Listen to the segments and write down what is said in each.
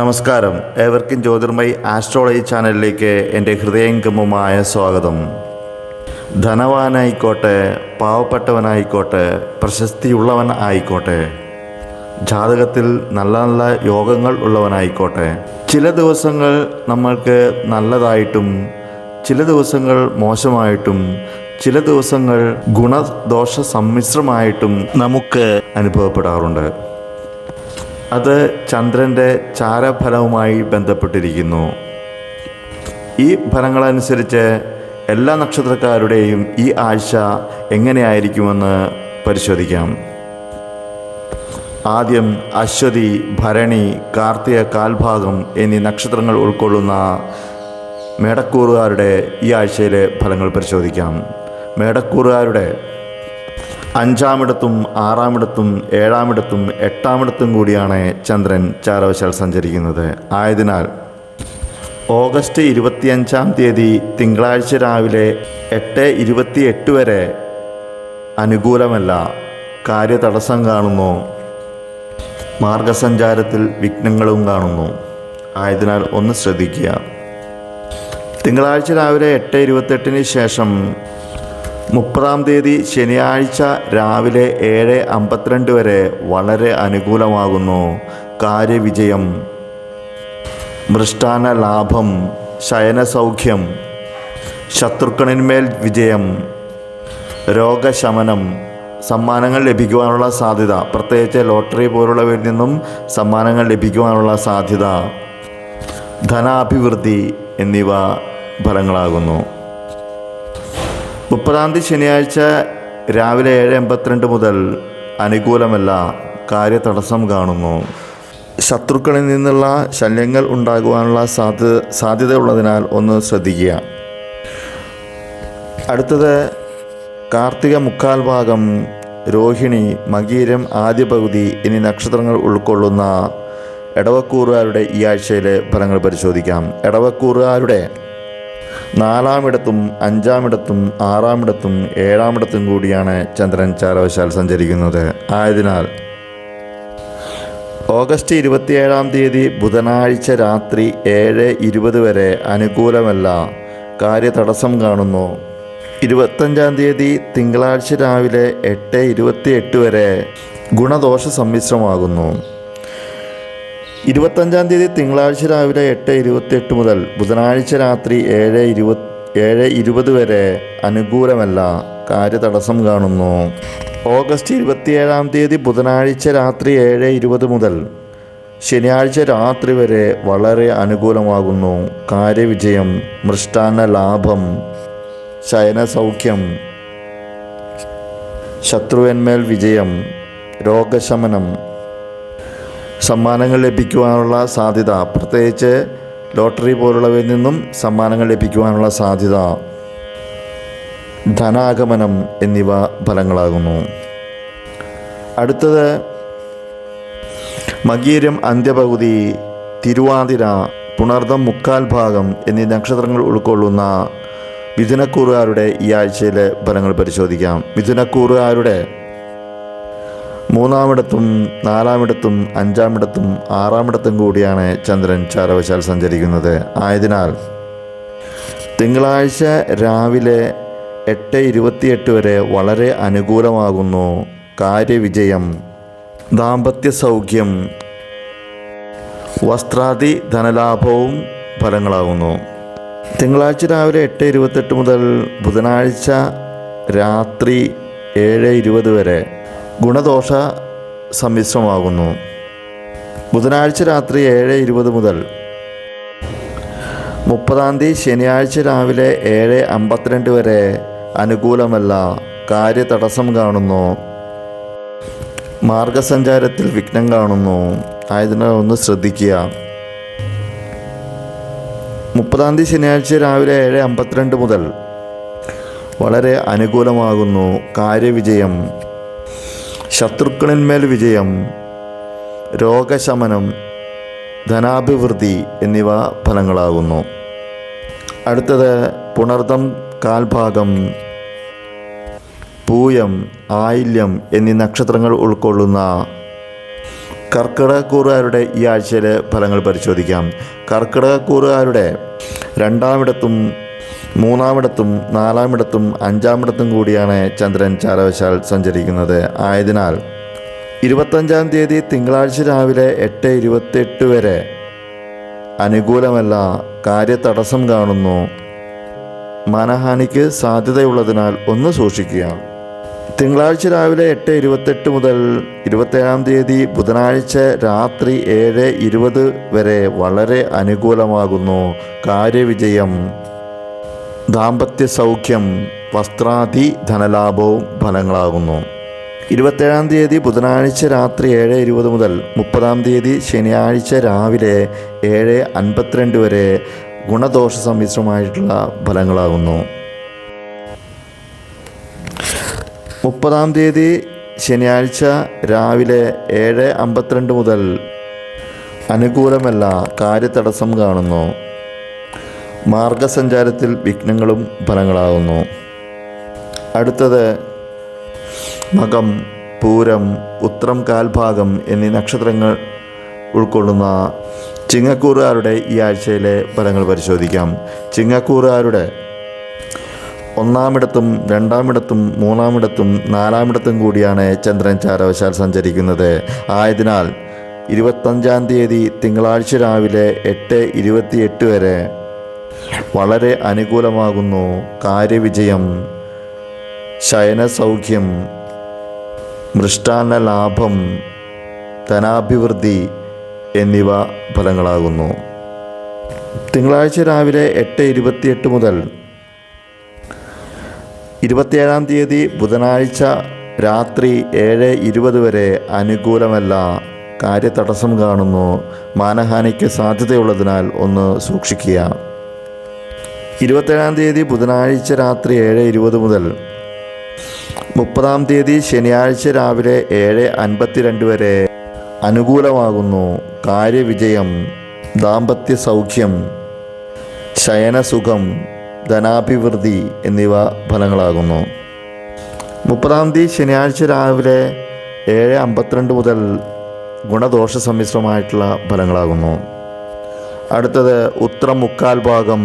നമസ്കാരം. ഏവർക്കും ജ്യോതിർമയി ആസ്ട്രോളജി ചാനലിലേക്ക് എന്റെ ഹൃദയംഗമമായ സ്വാഗതം. ധനവാനായിക്കോട്ടെ പാവപ്പെട്ടവനായിക്കോട്ടെ പ്രശസ്തിയുള്ളവൻ ആയിക്കോട്ടെ ജാതകത്തിൽ നല്ല നല്ല യോഗങ്ങൾ ഉള്ളവനായിക്കോട്ടെ ചില ദിവസങ്ങൾ നമ്മൾക്ക് നല്ലതായിട്ടും ചില ദിവസങ്ങൾ മോശമായിട്ടും ചില ദിവസങ്ങൾ ഗുണദോഷ സമ്മിശ്രമായിട്ടും നമുക്ക് അനുഭവപ്പെടാറുണ്ട്. അത് ചന്ദ്രന്റെ ചാരഫലവുമായി ബന്ധപ്പെട്ടിരിക്കുന്നു. ഈ ഫലങ്ങളനുസരിച്ച് എല്ലാ നക്ഷത്രക്കാരുടെയും ഈ ആഴ്ച എങ്ങനെയായിരിക്കുമെന്ന് പരിശോധിക്കാം. ആദ്യം അശ്വതി ഭരണി കാർത്തിക കാൽഭാഗം എന്നീ നക്ഷത്രങ്ങൾ ഉൾക്കൊള്ളുന്ന മേടക്കൂറുകാരുടെ ഈ ആഴ്ചയിലെ ഫലങ്ങൾ പരിശോധിക്കാം. മേടക്കൂറുകാരുടെ അഞ്ചാമിടത്തും ആറാമിടത്തും ഏഴാമിടത്തും എട്ടാമിടത്തും കൂടിയാണ് ചന്ദ്രൻ ചാരവശാൽ സഞ്ചരിക്കുന്നത്. ആയതിനാൽ ഓഗസ്റ്റ് ഇരുപത്തിയഞ്ചാം തീയതി തിങ്കളാഴ്ച രാവിലെ എട്ട് ഇരുപത്തിയെട്ട് വരെ അനുകൂലമല്ല. കാര്യതടസ്സം കാണുന്നു. മാർഗസഞ്ചാരത്തിൽ വിഘ്നങ്ങളും കാണുന്നു. ആയതിനാൽ ഒന്ന് ശ്രദ്ധിക്കുക. തിങ്കളാഴ്ച രാവിലെ എട്ട് ഇരുപത്തെട്ടിന് ശേഷം മുപ്പതാം തീയതി ശനിയാഴ്ച രാവിലെ ഏഴ് അമ്പത്തിരണ്ട് വരെ വളരെ അനുകൂലമാകുന്നു. കാര്യവിജയം. മൃഷ്ടാന ലാഭം. ശയനസൗഖ്യം. ശത്രുക്കളിന്മേൽ വിജയം. രോഗശമനം. സമ്മാനങ്ങൾ ലഭിക്കുവാനുള്ള സാധ്യത. പ്രത്യേകിച്ച് ലോട്ടറി പോലുള്ളവരിൽ നിന്നും സമ്മാനങ്ങൾ ലഭിക്കുവാനുള്ള സാധ്യത. ധനാഭിവൃദ്ധി എന്നിവ ഫലങ്ങളാകുന്നു. മുപ്പതാം തീയതി ശനിയാഴ്ച രാവിലെ ഏഴ് എൺപത്തിരണ്ട് മുതൽ അനുകൂലമല്ല കാര്യതടസ്സം കാണുന്നു. ശത്രുക്കളിൽ നിന്നുള്ള ശല്യങ്ങൾ ഉണ്ടാകുവാനുള്ള സാധ്യത സാധ്യതയുള്ളതിനാൽ ഒന്ന് ശ്രദ്ധിക്കുക. അടുത്തത് കാർത്തിക മുക്കാൽ ഭാഗം രോഹിണി മകീരം ആദ്യ പകുതി എന്നീ നക്ഷത്രങ്ങൾ ഉൾക്കൊള്ളുന്ന എടവക്കൂറുകാരുടെ ഈ ആഴ്ചയിലെ ഫലങ്ങൾ പരിശോധിക്കാം. എടവക്കൂറുകാരുടെ നാലാമിടത്തും അഞ്ചാമിടത്തും ആറാമിടത്തും ഏഴാമിടത്തും കൂടിയാണ് ചന്ദ്രൻ ചാരവശാൽ സഞ്ചരിക്കുന്നത്. ആയതിനാൽ ഓഗസ്റ്റ് ഇരുപത്തിയേഴാം തീയതി ബുധനാഴ്ച രാത്രി ഏഴ് ഇരുപത് വരെ അനുകൂലമല്ല കാര്യതടസ്സം കാണുന്നു. ഇരുപത്തഞ്ചാം തീയതി തിങ്കളാഴ്ച രാവിലെ എട്ട് ഇരുപത്തിയെട്ട് വരെ ഗുണദോഷ സമ്മിശ്രമാകുന്നു ഇരുപത്തഞ്ചാം തീയതി തിങ്കളാഴ്ച രാവിലെ എട്ട് ഇരുപത്തിയെട്ട് മുതൽ ബുധനാഴ്ച രാത്രി ഏഴ് ഇരുപത് ഏഴ് ഇരുപത് വരെ അനുകൂലമല്ല കാര്യതടസ്സം കാണുന്നു. ഓഗസ്റ്റ് ഇരുപത്തിയേഴാം തീയതി ബുധനാഴ്ച രാത്രി ഏഴ് ഇരുപത് മുതൽ ശനിയാഴ്ച രാത്രി വരെ വളരെ അനുകൂലമാകുന്നു. കാര്യവിജയം മൃഷ്ടാന ലാഭം ശയനസൗഖ്യം ശത്രുവന്മേൽ വിജയം രോഗശമനം സമ്മാനങ്ങൾ ലഭിക്കുവാനുള്ള സാധ്യത. പ്രത്യേകിച്ച് ലോട്ടറി പോലുള്ളവയിൽ നിന്നും സമ്മാനങ്ങൾ ലഭിക്കുവാനുള്ള സാധ്യത. ധനാഗമനം എന്നിവ ഫലങ്ങളാകുന്നു. അടുത്തത് മകീരം അന്ത്യപകുതി തിരുവാതിര പുണർദം മുക്കാൽ ഭാഗം എന്നീ നക്ഷത്രങ്ങൾ ഉൾക്കൊള്ളുന്ന മിഥുനക്കൂറുകാരുടെ ഈ ആഴ്ചയിലെ ഫലങ്ങൾ പരിശോധിക്കാം. മിഥുനക്കൂറുകാരുടെ മൂന്നാമിടത്തും നാലാമിടത്തും അഞ്ചാമിടത്തും ആറാമിടത്തും കൂടിയാണ് ചന്ദ്രൻ ചാരവശാൽ സഞ്ചരിക്കുന്നത്. ആയതിനാൽ തിങ്കളാഴ്ച രാവിലെ എട്ട് ഇരുപത്തിയെട്ട് വരെ വളരെ അനുകൂലമാകുന്നു. കാര്യവിജയം ദാമ്പത്യ സൗഖ്യം വസ്ത്രാദി ധനലാഭവും ഫലങ്ങളാകുന്നു. തിങ്കളാഴ്ച രാവിലെ എട്ട് ഇരുപത്തെട്ട് മുതൽ ബുധനാഴ്ച രാത്രി ഏഴ് ഇരുപത് വരെ ഗുണദോഷ സമ്മിശ്രമാകുന്നു. ബുധനാഴ്ച രാത്രി ഏഴ് ഇരുപത് മുതൽ മുപ്പതാം തീയതി ശനിയാഴ്ച രാവിലെ ഏഴ് അമ്പത്തിരണ്ട് വരെ അനുകൂലമല്ല കാര്യതടസ്സം കാണുന്നു. മാർഗസഞ്ചാരത്തിൽ വിഘ്നം കാണുന്നു. ആയതിനാൽ ഒന്ന് ശ്രദ്ധിക്കുക. മുപ്പതാം തീയതി ശനിയാഴ്ച രാവിലെ ഏഴ് അമ്പത്തിരണ്ട് മുതൽ വളരെ അനുകൂലമാകുന്നു. കാര്യവിജയം. ശത്രുക്കളിന്മേൽ വിജയം രോഗശമനം ധനാഭിവൃദ്ധി എന്നിവ ഫലങ്ങളാകുന്നു. അടുത്തത് പുണർദം കാൽഭാഗം പൂയം ആയില്യം എന്നീ നക്ഷത്രങ്ങൾ ഉൾക്കൊള്ളുന്ന കർക്കിടകക്കൂറുകാരുടെ ഈ ആഴ്ചയിലെ ഫലങ്ങൾ പരിശോധിക്കാം. കർക്കിടകക്കൂറുകാരുടെ രണ്ടാമിടത്തും മൂന്നാമിടത്തും നാലാമിടത്തും അഞ്ചാമിടത്തും കൂടിയാണ് ചന്ദ്രൻ ചാരവശാൽ സഞ്ചരിക്കുന്നത്. ആയതിനാൽ ഇരുപത്തഞ്ചാം തീയതി തിങ്കളാഴ്ച രാവിലെ എട്ട് ഇരുപത്തെട്ട് വരെ അനുകൂലമല്ല കാര്യതടസ്സം കാണുന്നു. മാനഹാനിക്ക് സാധ്യതയുള്ളതിനാൽ ഒന്ന് സൂക്ഷിക്കുക. തിങ്കളാഴ്ച രാവിലെ എട്ട് ഇരുപത്തെട്ട് മുതൽ ഇരുപത്തേഴാം തീയതി ബുധനാഴ്ച രാത്രി ഏഴ് ഇരുപത് വരെ വളരെ അനുകൂലമാകുന്നു. കാര്യവിജയം ദാമ്പത്യ സൗഖ്യം വസ്ത്രാദി ധനലാഭവും ഫലങ്ങളാകുന്നു. ഇരുപത്തേഴാം തീയതി ബുധനാഴ്ച രാത്രി ഏഴ് ഇരുപത് മുതൽ മുപ്പതാം തീയതി ശനിയാഴ്ച രാവിലെ ഏഴ് അൻപത്തിരണ്ട് വരെ ഗുണദോഷ സമ്മിശ്രമായിട്ടുള്ള ഫലങ്ങളാകുന്നു. മുപ്പതാം തീയതി ശനിയാഴ്ച രാവിലെ ഏഴ് അമ്പത്തിരണ്ട് മുതൽ അനുകൂലമല്ല കാര്യതടസ്സം കാണുന്നു. മാർഗസഞ്ചാരത്തിൽ വിഘ്നങ്ങളും ഫലങ്ങളാകുന്നു. അടുത്തത് മകം പൂരം ഉത്രം കാൽഭാഗം എന്നീ നക്ഷത്രങ്ങൾ ഉൾക്കൊള്ളുന്ന ചിങ്ങക്കൂറുകാരുടെ ഈ ആഴ്ചയിലെ ഫലങ്ങൾ പരിശോധിക്കാം. ചിങ്ങക്കൂറുകാരുടെ ഒന്നാമിടത്തും രണ്ടാമിടത്തും മൂന്നാമിടത്തും നാലാമിടത്തും കൂടിയാണ് ചന്ദ്രൻ ചാരവശാൽ സഞ്ചരിക്കുന്നത്. ആയതിനാൽ ഇരുപത്തഞ്ചാം തീയതി തിങ്കളാഴ്ച രാവിലെ എട്ട് ഇരുപത്തിയെട്ട് വരെ വളരെ അനുകൂലമാകുന്നു കാര്യവിജയം ശയനസൗഖ്യം മൃഷ്ടാന്ന ലാഭം ധനാഭിവൃദ്ധി എന്നിവ ഫലങ്ങളാകുന്നു. തിങ്കളാഴ്ച രാവിലെ എട്ട് ഇരുപത്തിയെട്ട് മുതൽ ഇരുപത്തിയേഴാം തീയതി ബുധനാഴ്ച രാത്രി ഏഴ് ഇരുപത് വരെ അനുകൂലമല്ല കാര്യതടസ്സം കാണുന്നു. മാനഹാനിക്ക് സാധ്യതയുള്ളതിനാൽ ഒന്ന് സൂക്ഷിക്കുക. ഇരുപത്തേഴാം തീയതി ബുധനാഴ്ച രാത്രി ഏഴ് ഇരുപത് മുതൽ. മുപ്പതാം തീയതി ശനിയാഴ്ച രാവിലെ ഏഴ് അൻപത്തിരണ്ട് വരെ അനുകൂലമാകുന്നു. കാര്യവിജയം ദാമ്പത്യ സൗഖ്യം ശയനസുഖം ധനാഭിവൃദ്ധി എന്നിവ ഫലങ്ങളാകുന്നു. മുപ്പതാം തീയതി ശനിയാഴ്ച രാവിലെ ഏഴ് അമ്പത്തിരണ്ട് മുതൽ ഗുണദോഷ സമ്മിശ്രമായിട്ടുള്ള ഫലങ്ങളാകുന്നു. അടുത്തത് ഉത്തരം മുക്കാൽ ഭാഗം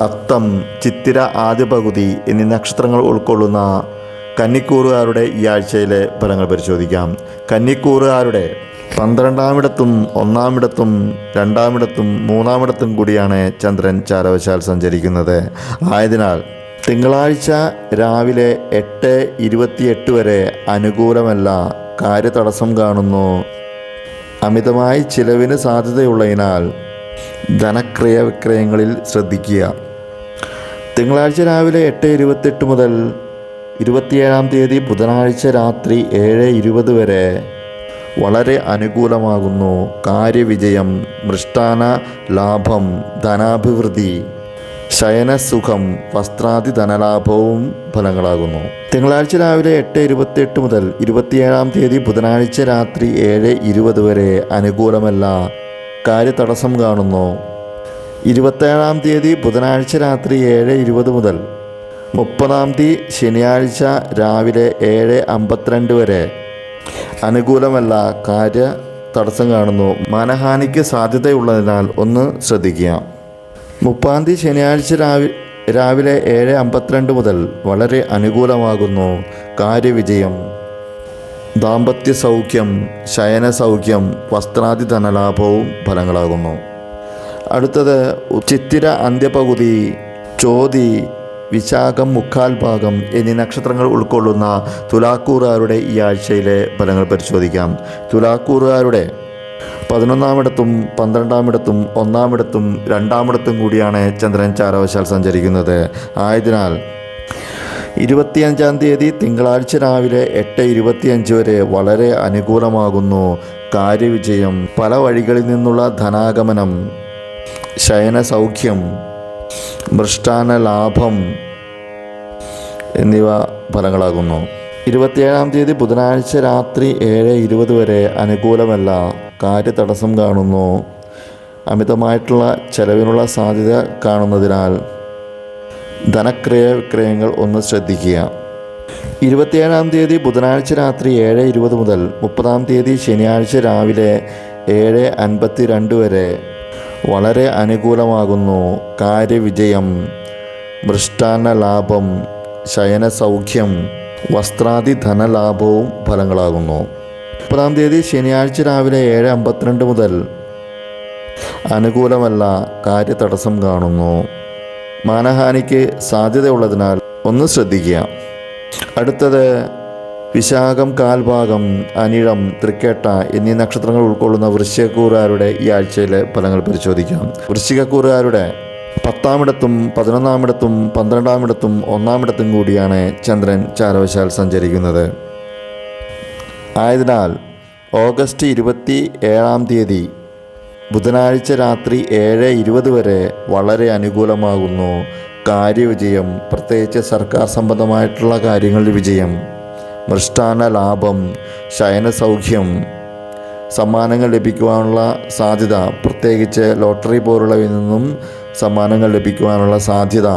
അത്തം ചിത്തിര ആദ്യ പകുതി എന്നീ നക്ഷത്രങ്ങൾ ഉൾക്കൊള്ളുന്ന കന്നിക്കൂറുകാരുടെ ഈ ആഴ്ചയിലെ ഫലങ്ങൾ പരിശോധിക്കാം. കന്നിക്കൂറുകാരുടെ പന്ത്രണ്ടാമിടത്തും ഒന്നാമിടത്തും രണ്ടാമിടത്തും മൂന്നാമിടത്തും കൂടിയാണ് ചന്ദ്രൻ ചാരവശാൽ സഞ്ചരിക്കുന്നത്. ആയതിനാൽ തിങ്കളാഴ്ച രാവിലെ എട്ട് ഇരുപത്തിയെട്ട് വരെ അനുകൂലമല്ല കാര്യതടസ്സം കാണുന്നു. അമിതമായി ചിലവിന് സാധ്യതയുള്ളതിനാൽ ധനക്രയ വിക്രയങ്ങളിൽ ശ്രദ്ധിക്കുക. തിങ്കളാഴ്ച രാവിലെ എട്ട് ഇരുപത്തെട്ട് മുതൽ ഇരുപത്തിയേഴാം തീയതി ബുധനാഴ്ച രാത്രി ഏഴ് ഇരുപത് വരെ വളരെ അനുകൂലമാകുന്നു. കാര്യവിജയം മൃഷ്ടാന ലാഭം ധനാഭിവൃദ്ധി ശയനസുഖം വസ്ത്രാദി ധനലാഭവും ഫലങ്ങളാകുന്നു. തിങ്കളാഴ്ച രാവിലെ എട്ട് ഇരുപത്തിയെട്ട് മുതൽ ഇരുപത്തിയേഴാം തീയതി ബുധനാഴ്ച രാത്രി ഏഴ് ഇരുപത് വരെ അനുകൂലമല്ല. കാര്യതടസ്സം കാണുന്നു. ഇരുപത്തേഴാം തീയതി ബുധനാഴ്ച രാത്രി ഏഴ് ഇരുപത് മുതൽ. മുപ്പതാം തീയതി ശനിയാഴ്ച രാവിലെ ഏഴ് അമ്പത്തിരണ്ട് വരെ. അനുകൂലമല്ല കാര്യ തടസ്സം കാണുന്നു. മാനഹാനിക്ക് സാധ്യതയുള്ളതിനാൽ ഒന്ന് ശ്രദ്ധിക്കുക. മുപ്പാം തീയതി ശനിയാഴ്ച രാവി രാവിലെ ഏഴ് അമ്പത്തിരണ്ട് മുതൽ വളരെ അനുകൂലമാകുന്നു. കാര്യവിജയം. ദാമ്പത്യ സൗഖ്യം ശയന സൗഖ്യം വസ്ത്രാദി ധനലാഭവും ഫലങ്ങളാകുന്നു. അടുത്തത് ചിത്തിര അന്ത്യപകുതി ചോതി വിശാഖം മുക്കാൽ ഭാഗം എന്നീ നക്ഷത്രങ്ങൾ ഉൾക്കൊള്ളുന്ന തുലാക്കൂറുകാരുടെ ഈ ആഴ്ചയിലെ ഫലങ്ങൾ പരിശോധിക്കാം. തുലാക്കൂറുകാരുടെ പതിനൊന്നാമിടത്തും പന്ത്രണ്ടാമിടത്തും ഒന്നാമിടത്തും രണ്ടാമിടത്തും കൂടിയാണ് ചന്ദ്രൻ ചാരവശാൽ സഞ്ചരിക്കുന്നത്. ആയതിനാൽ ഇരുപത്തിയഞ്ചാം തീയതി തിങ്കളാഴ്ച രാവിലെ എട്ട് ഇരുപത്തിയഞ്ച് വരെ വളരെ അനുകൂലമാകുന്നു. കാര്യവിജയം. പല വഴികളിൽ നിന്നുള്ള ധനാഗമനം. ശയന സൗഖ്യം മൃഷ്ടാന ലാഭം എന്നിവ ഫലങ്ങളാകുന്നു. ഇരുപത്തിയേഴാം തീയതി ബുധനാഴ്ച രാത്രി ഏഴ് ഇരുപത് വരെ അനുകൂലമല്ല കാര്യതടസ്സം കാണുന്നു. അമിതമായിട്ടുള്ള ചെലവിനുള്ള സാധ്യത കാണുന്നതിനാൽ ധനക്രയ വിക്രയങ്ങൾ ഒന്ന് ശ്രദ്ധിക്കുക. ഇരുപത്തിയേഴാം തീയതി ബുധനാഴ്ച രാത്രി ഏഴ് ഇരുപത് മുതൽ മുപ്പതാം തീയതി ശനിയാഴ്ച രാവിലെ ഏഴ് അൻപത്തി രണ്ട് വരെ വളരെ അനുകൂലമാകുന്നു. കാര്യവിജയം മൃഷ്ടാന്ന ലാഭം ശയന സൗഖ്യം വസ്ത്രാദി ധനലാഭവും ഫലങ്ങളാകുന്നു. മുപ്പതാം തീയതി ശനിയാഴ്ച രാവിലെ ഏഴ് അമ്പത്തിരണ്ട് മുതൽ അനുകൂലമല്ല കാര്യതടസ്സം കാണുന്നു. മാനഹാനിക്ക് സാധ്യതയുള്ളതിനാൽ ഒന്ന് ശ്രദ്ധിക്കുക. അടുത്തത് വിശാഖം കാൽഭാഗം അനിഴം തൃക്കേട്ട എന്നീ നക്ഷത്രങ്ങൾ ഉൾക്കൊള്ളുന്ന വൃശ്ചികക്കൂറുകാരുടെ ഈ ആഴ്ചയിലെ ഫലങ്ങൾ പരിശോധിക്കാം. വൃശ്ചികക്കൂറുകാരുടെ പത്താമിടത്തും പതിനൊന്നാമിടത്തും പന്ത്രണ്ടാമിടത്തും ഒന്നാമിടത്തും കൂടിയാണ് ചന്ദ്രൻ ചാരവശാൽ സഞ്ചരിക്കുന്നത്. ആയതിനാൽ ഓഗസ്റ്റ് ഇരുപത്തി ഏഴാം തീയതി ബുധനാഴ്ച രാത്രി ഏഴ് ഇരുപത് വരെ വളരെ അനുകൂലമാകുന്നു. കാര്യവിജയം പ്രത്യേകിച്ച് സർക്കാർ സംബന്ധമായിട്ടുള്ള കാര്യങ്ങളിൽ വിജയം. മൃഷ്ടാന ലാഭം ശയന സൗഖ്യം സമ്മാനങ്ങൾ ലഭിക്കുവാനുള്ള സാധ്യത പ്രത്യേകിച്ച് ലോട്ടറി പോലുള്ളവയിൽ നിന്നും സമ്മാനങ്ങൾ ലഭിക്കുവാനുള്ള സാധ്യത.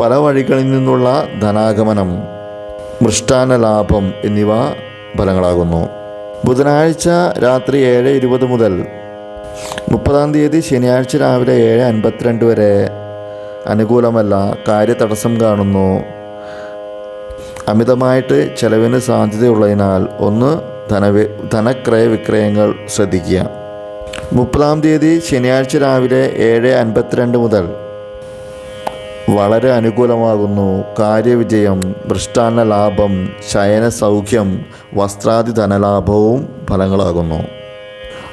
പല വഴികളിൽ നിന്നുള്ള ധനാഗമനം മൃഷ്ടാന ലാഭം എന്നിവ ഫലങ്ങളാകുന്നു. ബുധനാഴ്ച രാത്രി ഏഴ് ഇരുപത് മുതൽ മുപ്പതാം തീയതി ശനിയാഴ്ച രാവിലെ ഏഴ് അൻപത്തിരണ്ട് വരെ അനുകൂലമല്ല കാര്യതടസ്സം കാണുന്നു. അമിതമായിട്ട് ചെലവിന് സാധ്യതയുള്ളതിനാൽ ഒന്ന് ധനവി ധനക്രയ വിക്രയങ്ങൾ ശ്രദ്ധിക്കുക. മുപ്പതാം തീയതി ശനിയാഴ്ച രാവിലെ ഏഴ് അൻപത്തിരണ്ട് മുതൽ. വളരെ അനുകൂലമാകുന്നു. കാര്യവിജയം മൃഷ്ടാന്ന ലാഭം ശയന സൗഖ്യം വസ്ത്രാദി ധനലാഭവും ഫലങ്ങളാകുന്നു.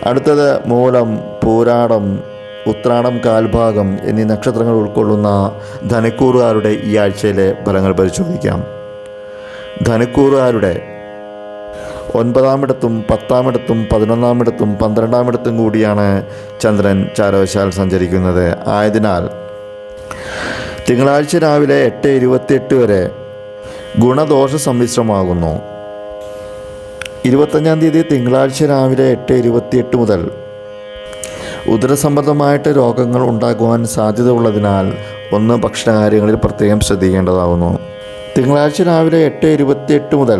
അടുത്തത് മൂലം പൂരാടം ഉത്രാടം കാൽഭാഗം എന്നീ നക്ഷത്രങ്ങൾ ഉൾക്കൊള്ളുന്ന ധനക്കൂറുകാരുടെ ഈ ആഴ്ചയിലെ ഫലങ്ങൾ പരിശോധിക്കാം. ധനക്കൂറുകാരുടെ ഒൻപതാമിടത്തും പത്താമിടത്തും പതിനൊന്നാമിടത്തും പന്ത്രണ്ടാമിടത്തും കൂടിയാണ് ചന്ദ്രൻ ചാരവശാൽ സഞ്ചരിക്കുന്നത്. ആയതിനാൽ തിങ്കളാഴ്ച രാവിലെ എട്ട് ഇരുപത്തിയെട്ട് വരെ ഗുണദോഷ സമ്മിശ്രമാകുന്നു. ഇരുപത്തഞ്ചാം തീയതി തിങ്കളാഴ്ച രാവിലെ എട്ട് ഇരുപത്തിയെട്ട് മുതൽ ഉദരസംബന്ധമായിട്ട് രോഗങ്ങൾ ഉണ്ടാകുവാൻ സാധ്യത ഉള്ളതിനാൽ ഒന്ന് ഭക്ഷണകാര്യങ്ങളിൽ പ്രത്യേകം ശ്രദ്ധിക്കേണ്ടതാകുന്നു തിങ്കളാഴ്ച രാവിലെ എട്ട് ഇരുപത്തിയെട്ട് മുതൽ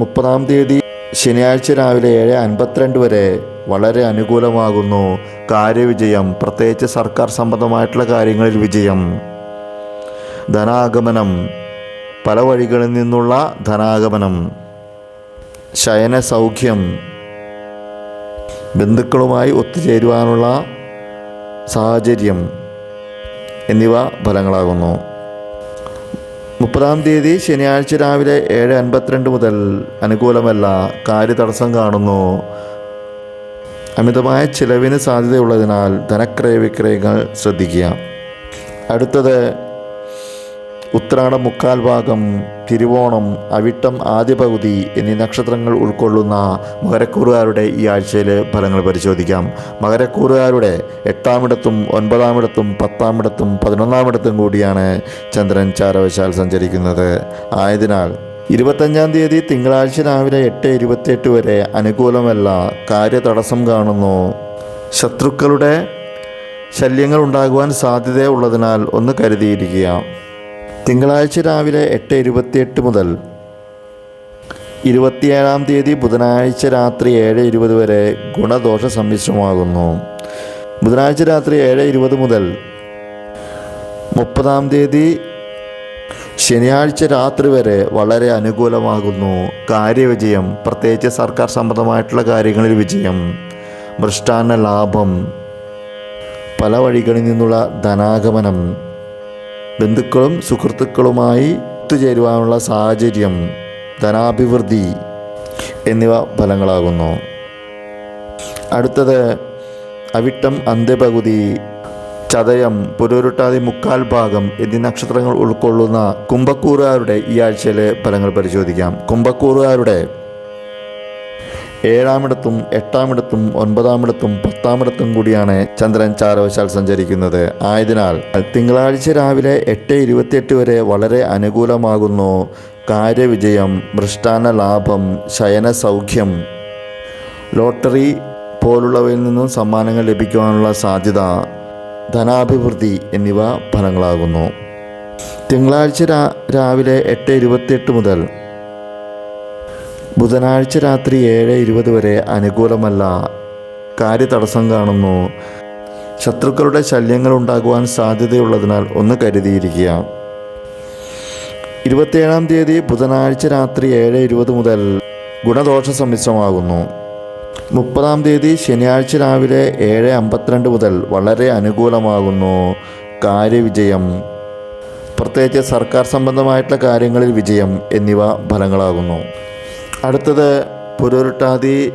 മുപ്പതാം തീയതി ശനിയാഴ്ച രാവിലെ ഏഴ് അൻപത്തിരണ്ട് വരെ വളരെ അനുകൂലമാകുന്നു. കാര്യവിജയം പ്രത്യേകിച്ച് സർക്കാർ സംബന്ധമായിട്ടുള്ള കാര്യങ്ങളിൽ വിജയം. ധനാഗമനം. പല വഴികളിൽ നിന്നുള്ള ധനാഗമനം. ശയന സൗഖ്യം. ബന്ധുക്കളുമായി ഒത്തുചേരുവാനുള്ള സാഹചര്യം. എന്നിവ ഫലങ്ങളാകുന്നു. മുപ്പതാം തീയതി ശനിയാഴ്ച രാവിലെ ഏഴ് അൻപത്തിരണ്ട് മുതൽ അനുകൂലമല്ല. കാര്യതടസ്സം കാണുന്നു. അമിതമായ ചിലവിന് സാധ്യതയുള്ളതിനാൽ ധനക്രയ വിക്രയങ്ങൾ ശ്രദ്ധിക്കുക. അടുത്തത് ഉത്രാടം മുക്കാൽ ഭാഗം തിരുവോണം അവിട്ടം ആദ്യ പകുതി എന്നീ നക്ഷത്രങ്ങൾ ഉൾക്കൊള്ളുന്ന മകരക്കൂറുകാരുടെ ഈ ആഴ്ചയിലെ ഫലങ്ങൾ പരിശോധിക്കാം. മകരക്കൂറുകാരുടെ എട്ടാമിടത്തും ഒൻപതാമിടത്തും പത്താമിടത്തും പതിനൊന്നാമിടത്തും കൂടിയാണ് ചന്ദ്രൻ ചാരവശാൽ സഞ്ചരിക്കുന്നത്. ആയതിനാൽ ഇരുപത്തഞ്ചാം തീയതി തിങ്കളാഴ്ച രാവിലെ എട്ട് ഇരുപത്തിയെട്ട് വരെ അനുകൂലമല്ല കാര്യതടസ്സം കാണുന്നു. ശത്രുക്കളുടെ ശല്യങ്ങൾ ഉണ്ടാകുവാൻ സാധ്യതയുള്ളതിനാൽ ഒന്ന് കരുതിയിരിക്കുക. തിങ്കളാഴ്ച രാവിലെ എട്ട് ഇരുപത്തിയെട്ട് മുതൽ ഇരുപത്തിയേഴാം തീയതി ബുധനാഴ്ച രാത്രി ഏഴ് ഇരുപത് വരെ ഗുണദോഷ സമ്മിശ്രമാകുന്നു. ബുധനാഴ്ച രാത്രി ഏഴ് ഇരുപത് മുതൽ മുപ്പതാം തീയതി ശനിയാഴ്ച രാത്രി വരെ വളരെ അനുകൂലമാകുന്നു. കാര്യവിജയം പ്രത്യേകിച്ച് സർക്കാർ സംബന്ധമായിട്ടുള്ള കാര്യങ്ങളിൽ വിജയം മൃഷ്ടാന്ന ലാഭം പല വഴികളിൽ നിന്നുള്ള ധനാഗമനം ബന്ധുക്കളും സുഹൃത്തുക്കളുമായി ഒത്തുചേരുവാനുള്ള സാഹചര്യം ധനാഭിവൃദ്ധി എന്നിവ ഫലങ്ങളാകുന്നു. അടുത്തത് അവിട്ടം അന്ത്യപകുതി ചതയം പുരോരുട്ടാതി മുക്കാൽ ഭാഗം എന്നീ നക്ഷത്രങ്ങൾ ഉൾക്കൊള്ളുന്ന കുംഭക്കൂറുകാരുടെ ഈ ആഴ്ചയിലെ ഫലങ്ങൾ പരിശോധിക്കാം. കുംഭക്കൂറുകാരുടെ ഏഴാമിടത്തും എട്ടാമിടത്തും ഒൻപതാമിടത്തും പത്താമിടത്തും കൂടിയാണ് ചന്ദ്രൻ ചാരവശാൽ സഞ്ചരിക്കുന്നത്. ആയതിനാൽ തിങ്കളാഴ്ച രാവിലെ എട്ട് ഇരുപത്തിയെട്ട് വരെ വളരെ അനുകൂലമാകുന്നു. കാര്യവിജയം മൃഷ്ടാന ലാഭം ശയന സൗഖ്യം. ലോട്ടറി പോലുള്ളവയിൽ നിന്നും സമ്മാനങ്ങൾ ലഭിക്കുവാനുള്ള സാധ്യത ധനാഭിവൃദ്ധി എന്നിവ ഫലങ്ങളാകുന്നു. തിങ്കളാഴ്ച രാവിലെ എട്ട് ഇരുപത്തിയെട്ട് മുതൽ ബുധനാഴ്ച രാത്രി ഏഴ് ഇരുപത് വരെ അനുകൂലമല്ല. കാര്യതടസ്സം കാണുന്നു. ശത്രുക്കളുടെ ശല്യങ്ങൾ ഉണ്ടാകുവാൻ സാധ്യതയുള്ളതിനാൽ ഒന്ന് കരുതിയിരിക്കുക. ഇരുപത്തിയേഴാം തീയതി ബുധനാഴ്ച രാത്രി ഏഴ് ഇരുപത് മുതൽ ഗുണദോഷ സമ്മിശ്രമാകുന്നു. മുപ്പതാം തീയതി ശനിയാഴ്ച രാവിലെ ഏഴ് അമ്പത്തിരണ്ട് മുതൽ വളരെ അനുകൂലമാകുന്നു. കാര്യവിജയം. പ്രത്യേകിച്ച് സർക്കാർ സംബന്ധമായിട്ടുള്ള കാര്യങ്ങളിൽ വിജയം എന്നിവ ഫലങ്ങളാകുന്നു. അടുത്തത് പുരുരുട്ടാതി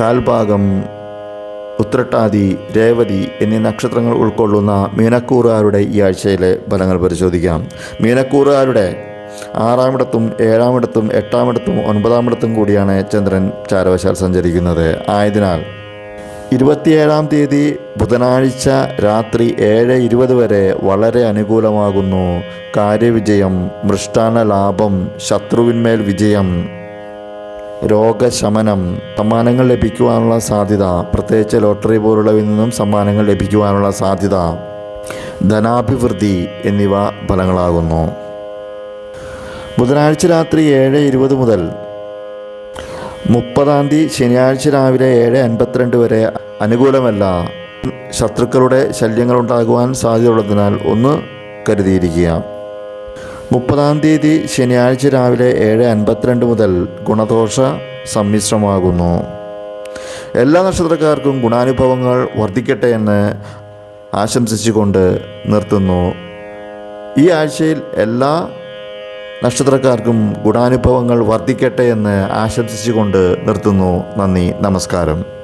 കാൽഭാഗം ഉത്രട്ടാതി രേവതി എന്നീ നക്ഷത്രങ്ങൾ ഉൾക്കൊള്ളുന്ന മീനക്കൂറുകാരുടെ ഈ ആഴ്ചയിലെ ഫലങ്ങൾ പരിശോധിക്കാം. മീനക്കൂറുകാരുടെ ആറാമിടത്തും ഏഴാമിടത്തും എട്ടാമിടത്തും ഒൻപതാമിടത്തും കൂടിയാണ് ചന്ദ്രൻ ചാരവശാൽ സഞ്ചരിക്കുന്നത്. ആയതിനാൽ ഇരുപത്തിയേഴാം തീയതി ബുധനാഴ്ച രാത്രി ഏഴ് ഇരുപത് വരെ വളരെ അനുകൂലമാകുന്നു. കാര്യവിജയം മൃഷ്ടാന ലാഭം ശത്രുവിന്മേൽ വിജയം രോഗശമനം സമ്മാനങ്ങൾ ലഭിക്കുവാനുള്ള സാധ്യത പ്രത്യേകിച്ച് ലോട്ടറി പോലുള്ളവയിൽ നിന്നും സമ്മാനങ്ങൾ ലഭിക്കുവാനുള്ള സാധ്യത ധനാഭിവൃദ്ധി എന്നിവ ഫലങ്ങളാകുന്നു. ബുധനാഴ്ച രാത്രി ഏഴ് ഇരുപത് മുതൽ മുപ്പതാം തീയതി ശനിയാഴ്ച രാവിലെ ഏഴ് അൻപത്തിരണ്ട് വരെ അനുകൂലമല്ല. ശത്രുക്കളുടെ ശല്യങ്ങൾ ഉണ്ടാകുവാൻ സാധ്യതയുള്ളതിനാൽ ഒന്ന് കരുതിയിരിക്കുക. മുപ്പതാം തീയതി ശനിയാഴ്ച രാവിലെ ഏഴ് അൻപത്തിരണ്ട് മുതൽ ഗുണദോഷ സമ്മിശ്രമാകുന്നു. എല്ലാ നക്ഷത്രക്കാർക്കും ഗുണാനുഭവങ്ങൾ വർദ്ധിക്കട്ടെ എന്ന് ആശംസിച്ചുകൊണ്ട് നിർത്തുന്നു. ഈ ആഴ്ചയിൽ എല്ലാ നക്ഷത്രക്കാർക്കും ഗുണാനുഭവങ്ങൾ വർദ്ധിക്കട്ടെ എന്ന് ആശംസിച്ചുകൊണ്ട് നിർത്തുന്നു. നന്ദി നമസ്കാരം.